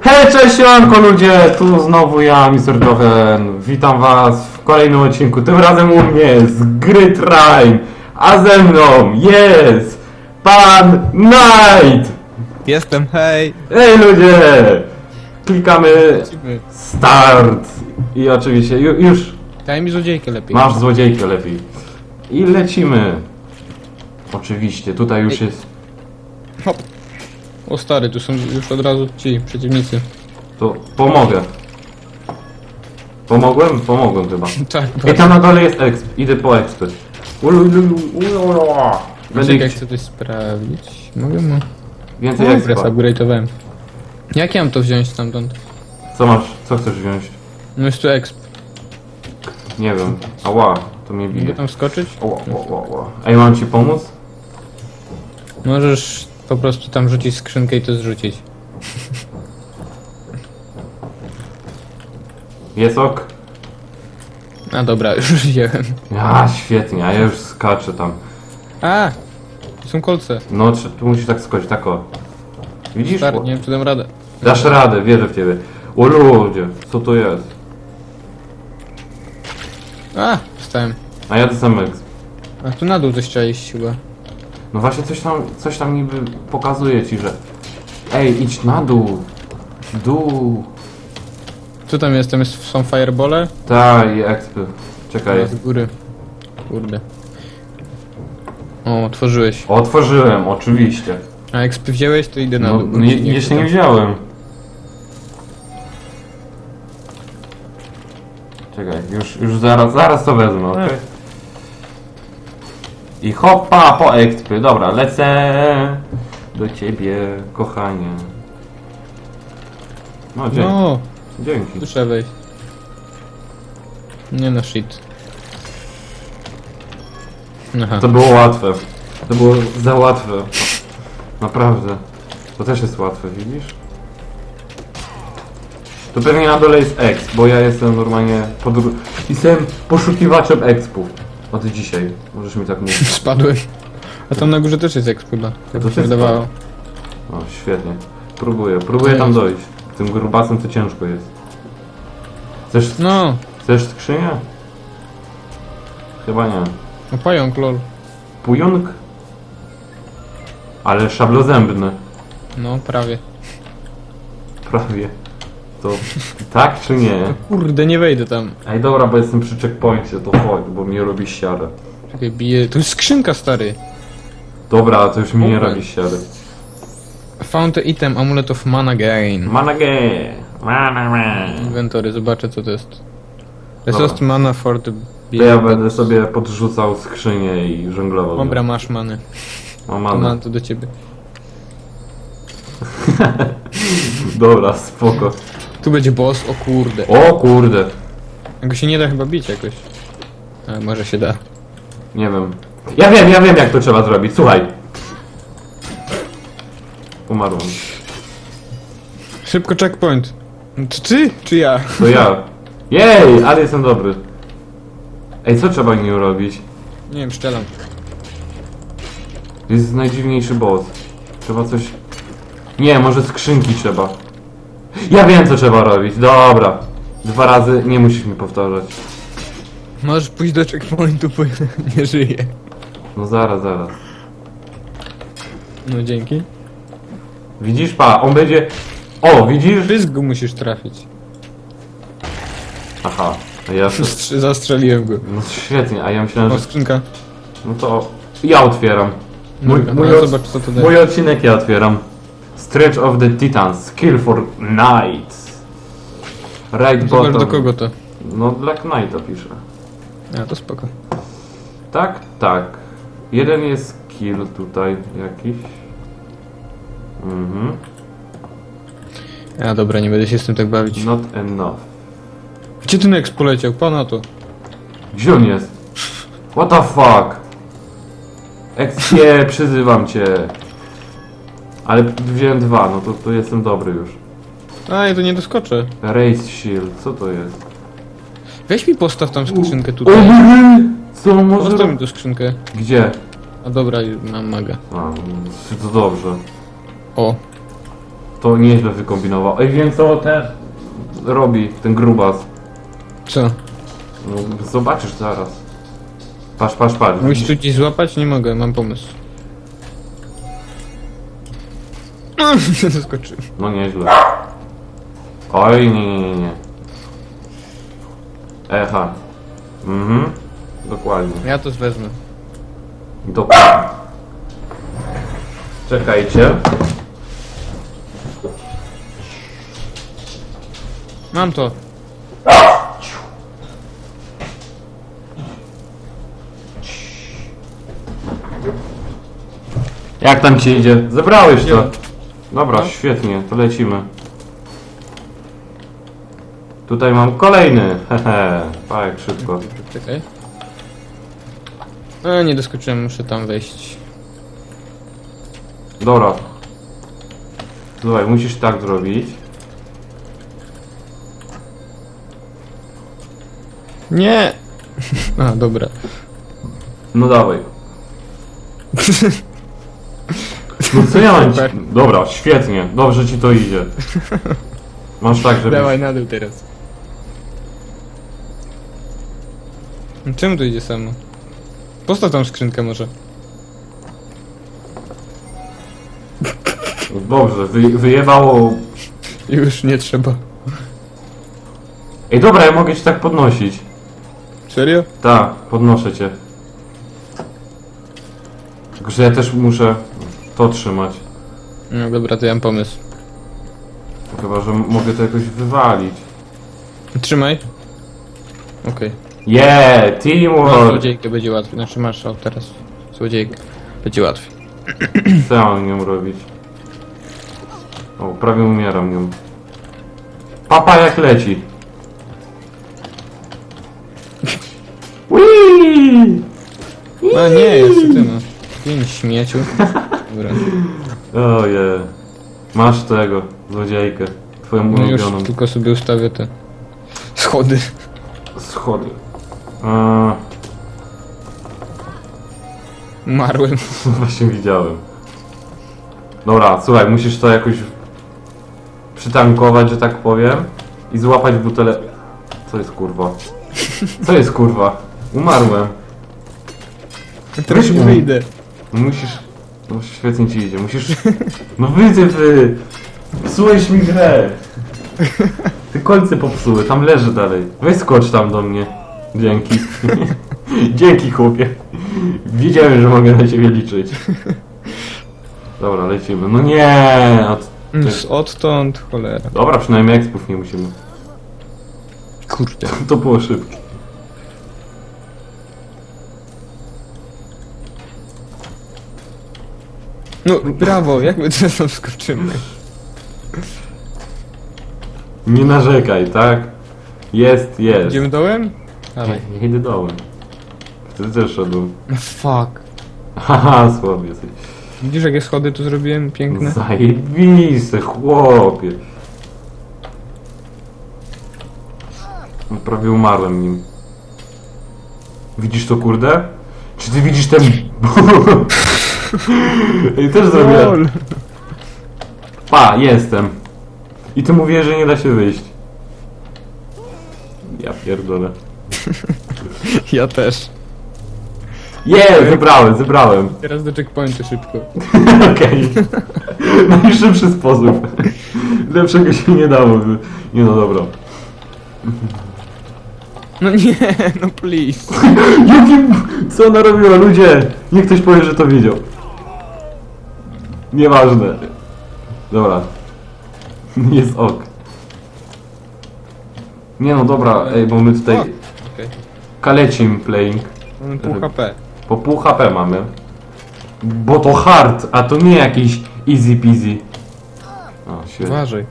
Hej, cześć, siemanko ludzie, tu znowu ja, Mr. Jochen. Witam was w kolejnym odcinku, tym razem u mnie z gry Trime, a ze mną jest pan Knight! Jestem, hej! Hej ludzie! Klikamy Lecimy. start i oczywiście ju, już Daj mi złodziejkę lepiej. masz złodziejkę lepiej. I lecimy. Oczywiście, tutaj już jest, Hop. O stary, tu są już od razu ci przeciwnicy. to pomogę. Pomogłem? Pomogłem chyba. Tak, Ej, tam na dole jest exp. Idę po expy. Ulu, ulu, ulu, ulu. Będę Czekaj, ich... chcę coś sprawdzić. Mogę mu... Więcej Dobra, expa. upgrade'owałem. Jak ja mam to wziąć stamtąd? Co masz? Co chcesz wziąć? No jest tu exp. Nie wiem. Ała, to mnie Mogę bije. tam skoczyć? Ała, ała, ała. Ej, mam ci pomóc? Możesz po prostu tam rzucić skrzynkę i to zrzucić. Jest ok? A dobra, już wziąłem. Ja, świetnie, a ja już skaczę tam. A! Tu są kolce. No, czy- tu musisz tak skoczyć, tak o. Widzisz? Stary, nie wiem czy dam radę. Dasz radę, wierzę w ciebie. O ludzie, co to jest? A! Wstałem. A ja to sam exp. A tu na dół coś trzeba iść chyba. No właśnie coś tam, coś tam niby pokazuje ci, że... Ej, idź na dół. Dół. Co tam jest? Tam jest, są firebole? Tak, i expy. Czekaj. Z góry. Kurde. O, otworzyłeś. Otworzyłem, oczywiście. A jak wziąłeś, to idę na No, dół. nie, ci nie jeszcze nie wziąłem. Czekaj, już, już zaraz, zaraz to wezmę, okej? I hopa po ekspy. Dobra, lecę do ciebie, kochanie. No, dzięki. No, dzięki. trzeba wejść. Nie no, shit. Aha. To było łatwe. To było za łatwe. Naprawdę. To też jest łatwe, widzisz? To pewnie na dole jest exp, bo ja jestem normalnie pod... Jestem poszukiwaczem expów. Od dzisiaj. Możesz mi tak mówić. Spadłem. A tam na górze też jest exp chyba. Tak To mi się wydawało. O, świetnie. Próbuję. Próbuję tam dojść. Tym grubasem to ciężko jest. Chcesz, No, chcesz skrzynię? Chyba nie. no pająk, lol. Pujunk? Ale szablozębny. No, prawie. Prawie. To tak czy nie? Kurde, nie wejdę tam. Ej dobra, bo jestem przy checkpoincie, to chodź, bo mnie robi siarę. Czekaj, bije. Tu jest skrzynka, stary. Dobra, to już mi nie Open. robi siary. Found the item, amulet of mana gain. Manage! Mana man! Inwentory, zobaczę co to jest. Resource mana for the... To ja będę sobie podrzucał skrzynię i żonglował. Dobra, masz many. O, To mana. mam to do ciebie. Dobra, spoko. Tu będzie boss, o kurde. O kurde. Go się nie da chyba bić jakoś. A, może się da. Nie wiem. Ja wiem, ja wiem jak to trzeba zrobić, słuchaj. Umarłem. Szybko checkpoint. Czy ty, czy ja? To ja. Jej, ale jestem dobry. Ej, co trzeba nim robić? Nie wiem, szczelam. To jest najdziwniejszy boss. Trzeba coś... Nie, może skrzynki trzeba. Ja wiem, co trzeba robić. Dobra. Dwa razy nie musisz mi powtarzać. Możesz pójść do checkpointu, bo ja nie żyję. No zaraz, zaraz. No dzięki. Widzisz, pa, on będzie... O, widzisz? Pysk go musisz trafić. Aha. A ja... Strz- Zastrzeliłem go. No świetnie, a ja myślałem, O, że... skrzynka. No to... Ja otwieram. No, Mój, no, mój, od... zobacz co to daje. mój odcinek ja otwieram. Stretch of the Titans. Skill for Knights. Right Zobacz bottom. do kogo to. No dla Knighta pisze. A, to spoko. Tak, tak. Jeden jest kill tutaj jakiś. Mhm. A dobra, nie będę się z tym tak bawić. Not enough. Gdzie ten Nex poleciał? Pana to. Gdzie on jest? What the fuck? Eksie, przyzywam cię. Ale wziąłem dwa, no to, to jestem dobry już. A, ja to nie doskoczę. Race Shield, co to jest? Weź mi postaw tam skrzynkę O, tutaj. co on może Postaw mi tu skrzynkę. Gdzie? A dobra, mam maga. A, to dobrze. O. To nieźle wykombinował. Ej, wiem co ten robi, ten grubas. Co? No, zobaczysz zaraz. Patrz, patrz, patrz. Musisz tu gdzieś złapać? Nie mogę, mam pomysł. zaskoczyłem. No nieźle. Oj, nie, nie, nie, nie. Echa. Mhm. Dokładnie. Ja to wezmę. Dokładnie. Czekajcie. Mam to. Jak tam ci idzie? Zebrałeś to. Dobra, No. świetnie, to lecimy. Tutaj mam kolejny. Hehe. Jak szybko. Czekaj. No nie doskoczyłem, muszę tam wejść. Dobra. Słuchaj, musisz tak zrobić. Nie! A, dobra. No dawaj. No co ja mam ci... Dobra, świetnie. Dobrze ci to idzie. Masz tak, żeby... Dawaj na dół teraz. Czemu to idzie samo? Postaw tam skrzynkę może. Dobrze, wy, wyjebało... Już nie trzeba. Ej, dobra, ja mogę cię tak podnosić. Serio? Tak, podnoszę cię. Tylko, że ja też muszę to trzymać. No dobra, to ja mam pomysł. Chyba, że mogę to jakoś wywalić. Trzymaj. Okej. Yeah, No, teamwork! złodziejkę będzie łatwiej. Znaczy masz o teraz. Złodziejkę. Będzie łatwiej. Co ja mam nią robić? O, prawie umieram nią. Papa jak leci. Whee! No nie, jest ty no. Pięć śmieciu. Dobra. Oje. Masz tego, złodziejkę. Twoją No już ulubioną. tylko sobie ustawię te schody. Schody. A, Umarłem. właśnie widziałem. Dobra, słuchaj, musisz to jakoś przytankować, że tak powiem. I złapać butelę... Co jest kurwa? Co jest kurwa? Umarłem. Teraz wyjdę. Musisz... No świetnie ci idzie, musisz... No wyjdzie wy! Psułeś mi grę! Ty kolce popsuły, tam leży dalej. Weź skocz tam do mnie. Dzięki. Dzięki chłopie. Wiedziałem, że mogę na ciebie liczyć. Dobra, lecimy. No nie! Od... Mm, Odtąd, cholera. Dobra, przynajmniej ekspów nie musimy. Kurde. To było szybkie. No brawo, jak my teraz tam skoczymy? Nie narzekaj, tak? Jest, jest. Idziemy dołem? Dawaj. Nie, nie idę dołem. Wtedy też szedłem. No fuck. Haha, słaby jesteś. Widzisz jakie schody tu zrobiłem? Piękne. Zajebiste, chłopie. No, Prawie umarłem nim. Widzisz to, kurde? Czy ty widzisz ten... Ej, też zrobię. Lol. Pa, jestem. I ty mówisz, że nie da się wyjść. Ja pierdolę. Ja też. Je, zebrałem, zebrałem. Teraz do checkpointu szybko. Okej. Najszybszy sposób. Lepszego się nie dało. Nie no, dobra. No nie, no please. Jakim... Co ona robiła? Ludzie! Niech ktoś powie, że to widział. Nieważne. Dobra. Jest ok. Nie no, dobra, ej, bo my tutaj... Okej. Kalecim playing. Mamy pół HP. Po pół HP mamy. Bo to hard, a to nie jakiś easy peasy. O, świetnie. Uważaj.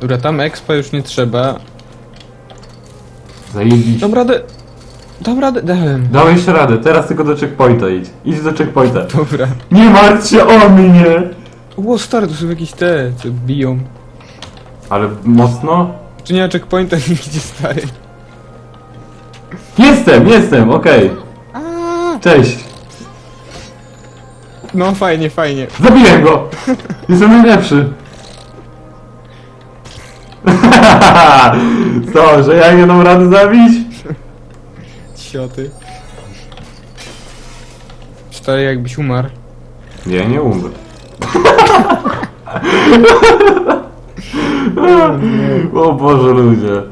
Dobra, tam expa już nie trzeba. Zajebiście. Dam radę. Dam radę. Dałem. Dałeś radę, teraz tylko do checkpointa idź. Idź do checkpointa. Dobra. Nie martw się o mnie! Ło, stary, to są jakieś te, co biją. Ale mocno? Czy nie ma checkpointa nigdzie, stary? Jestem, jestem, okej. Cześć. No fajnie, fajnie. Zabiłem go! Jestem najlepszy. Co, że ja nie dam rady zabić? Cioty. Stary, jakbyś umarł. Nie, nie umrę. o Boże ludzie,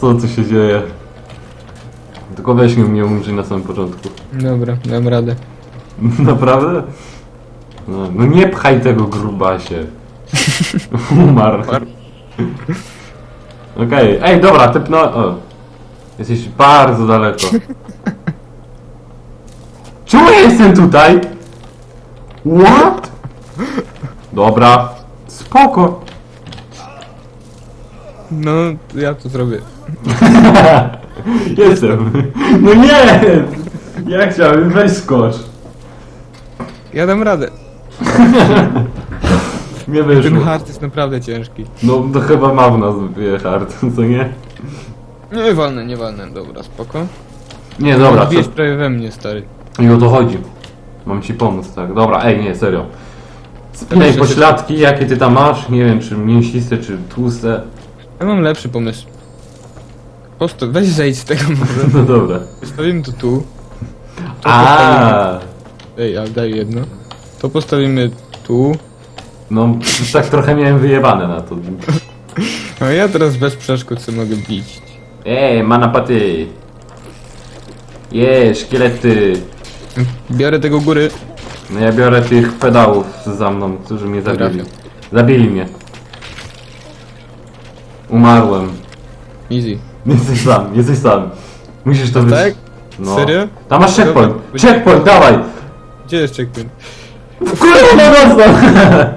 co tu się dzieje? Tylko weź nie mnie umrzyj na samym początku. Dobra, dam radę. Naprawdę? No, no nie pchaj tego grubasie. Umarł. Umarł. Okej, ej dobra, typ no... O. Jesteś bardzo daleko. Czemu ja jestem tutaj? What? Dobra, spoko. No, ja to zrobię. Jestem. No nie! Ja chciałem, weź skocz. Ja dam radę. Nie Ten wyszło. hard jest naprawdę ciężki. No to chyba ma w nazwie hard, co nie? Nie walnę, nie walnę, dobra, spoko. Nie, dobra, to... prawie we mnie, stary. I o to chodzi. Mam ci pomóc, tak. Dobra, ej, nie, serio. Spinaj Dobrze, pośladki, jakie ty tam masz, nie wiem, czy mięsiste, czy tłuste. Ja mam lepszy pomysł. Postaw, weź zejdź z tego może. No dobra. Postawimy to tu. To postawimy... A, Ej, ale daj jedno. To postawimy tu. no tak trochę miałem wyjebane na to. A ja teraz bez przeszkód sobie mogę bić. Ej, manapaty. Je, szkielety. Biorę tego góry. No ja biorę tych pedałów za mną, którzy mnie zabili. Trafię. Zabili mnie. Umarłem. Easy. Jesteś sam, jesteś sam. Musisz to Tak? No. Serio? Tam masz checkpoint. Dobra. Checkpoint, dawaj! Gdzie jest checkpoint? Kurwa mocno!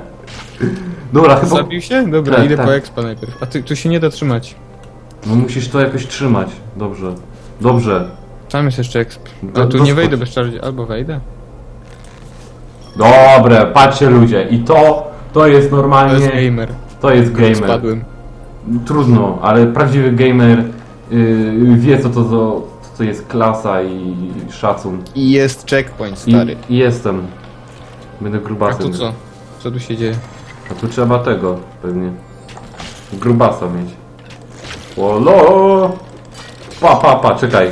Dobra, chyba... Zabił się? Dobra, Tak, idę tak. po expa najpierw. A ty, tu się nie da trzymać. No musisz to jakoś trzymać. Dobrze. Dobrze. Tam jest jeszcze exp. A tu nie wejdę bez czarodzieja. Albo wejdę. Dobre, patrzcie ludzie. I to, to jest To normalnie... jest gamer. To jest gamer. Spadłem. Trudno, ale prawdziwy gamer yy, wie co to, za, co to jest klasa i szacun. I jest checkpoint, I, stary. I jestem. Będę A grubasem. tu co? Co tu się dzieje? A tu trzeba tego pewnie. Grubasa mieć. Olo! Pa, pa, pa, czekaj.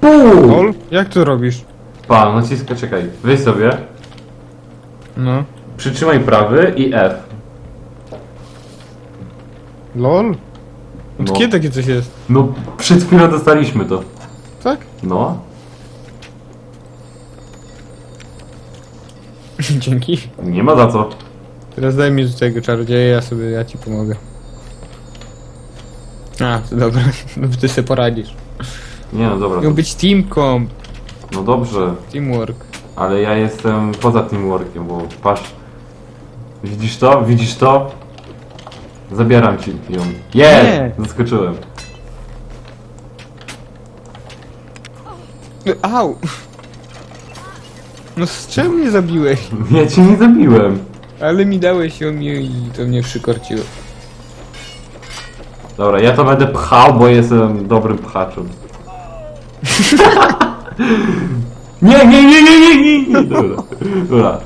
Puu! Ol? Jak to robisz? Pa, naciskaj, czekaj. Weź sobie. No. Przytrzymaj prawy i F. LOL? Od No. kiedy takie coś jest? No, przed chwilą dostaliśmy to. Tak? No. Dzięki. Nie ma za co. Teraz daj mi z tego czarodzieja, ja sobie, ja ci pomogę. A, to dobra. Ty sobie poradzisz. Nie no, dobra. Miał To, być team comp. no dobrze, Teamwork. ale ja jestem poza teamworkiem, bo patrz. Widzisz to? Widzisz to? Zabieram ci ją. Jest! Nie. Zaskoczyłem. No, Au! No z czemu mnie zabiłeś? Ja cię nie zabiłem. Ale mi dałeś ją i i to mnie przykorciło. Dobra, ja to będę pchał, bo jestem dobrym pchaczem. nie, nie, nie, nie, nie, nie, nie. Dobra, dobra.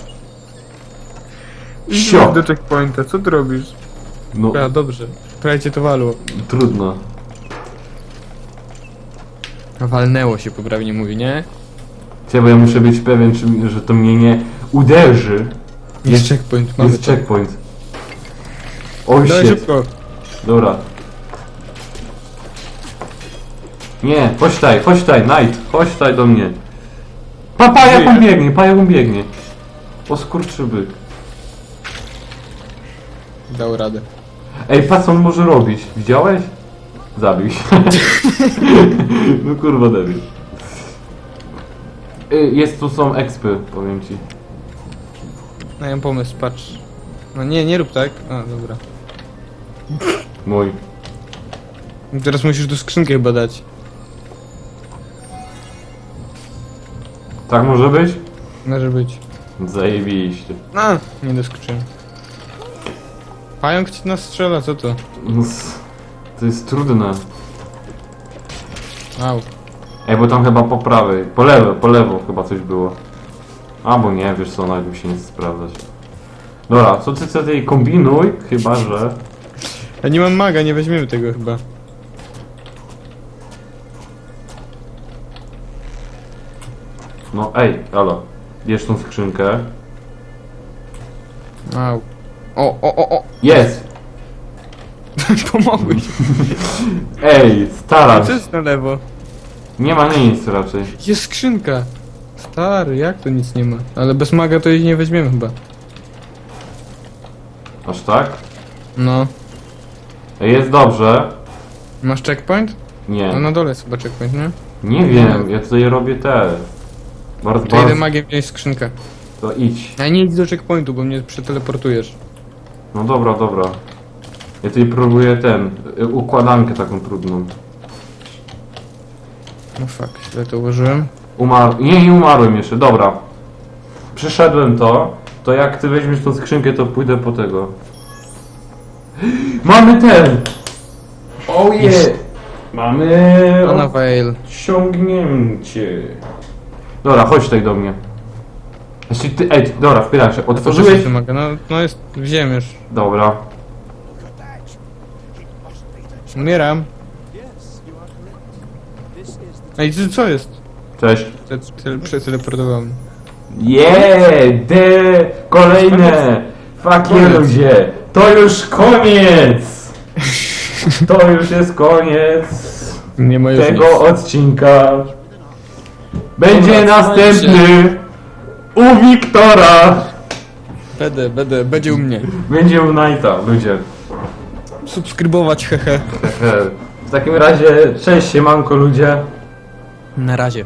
Sio. do checkpointa, co ty robisz? No, A, dobrze. Prawie cię to walło. trudno. Walnęło się, poprawnie mówi, nie? Chciałbym, bo ja muszę być pewien, czy, że to mnie nie uderzy. Jest checkpoint, mamy Jest to. checkpoint. Oj, Dawaj shit. szybko. Dobra. Nie, chodź tutaj, chodź tutaj, Knight, chodź tutaj do mnie. Pa, pa, jak on Żyje. biegnie, pa, jak on biegnie. O skurczybyk. Dał radę. Ej, patrz co on może robić. Widziałeś? Zabił się. no kurwa debil. Y, Jest tu są expy, powiem ci. No ja mam pomysł, patrz. No nie, nie rób tak. A, dobra. Mój. Teraz musisz do skrzynki chyba dać. Tak może być? Może być. Zajebiście. A, nie doskoczyłem. Pająk ci nas strzela, co to? No, s- To jest trudne. Au. Ej, bo tam chyba po prawej, po lewo, po lewo chyba coś było. Albo nie, wiesz co, nawet mi się nie chce sprawdzać. Dobra, co ty ty kombinuj? Chyba, że... Ja nie mam maga, nie weźmiemy tego chyba. No ej, halo. Bierz tą skrzynkę. Au. O, o, o, o! Jest! Pomogłeś. Ej, stara. Co jest na lewo? Nie ma nic raczej. Jest skrzynka. Stary, jak to nic nie ma? Ale bez maga to jej nie weźmiemy chyba. Aż tak? No. Ej, Jest dobrze. Masz checkpoint? Nie. No na dole jest chyba checkpoint, nie? Nie wiem, ja tutaj robię te. Bardzo, To bardzo. magiem wziąć skrzynkę. To idź. A nie idź do checkpointu, bo mnie przeteleportujesz. No dobra, dobra. Ja tutaj próbuję ten. y, Układankę taką trudną. No fuck, źle to ułożyłem. Umarł. Nie, nie umarłem jeszcze, dobra. Przeszedłem to. To jak ty weźmiesz tą skrzynkę, to pójdę po tego. Mamy ten! Oh yeah! Mamy Ona Vale. osiągnięcie. Dobra, chodź tutaj do mnie. Jeśli ty, ej, dobra, wpieraj się. Otworzyłeś? Otworzyłeś? Ty maga. No, no jest, wziąłem już. Dobra. Umieram. Ej, ty co jest? Cześć. Te- te- Przeteleportowałem. Yeah! De kolejne! Fuck you Koniec. ludzie! To już koniec! To już jest koniec Nie ma już tego nic. odcinka. Będzie Dobra, następny u Wiktora! Będę, będę, będzie u mnie. Będzie u Knighta, ludzie. Subskrybować, hehe. W takim razie, cześć siemanko ludzie. Na razie.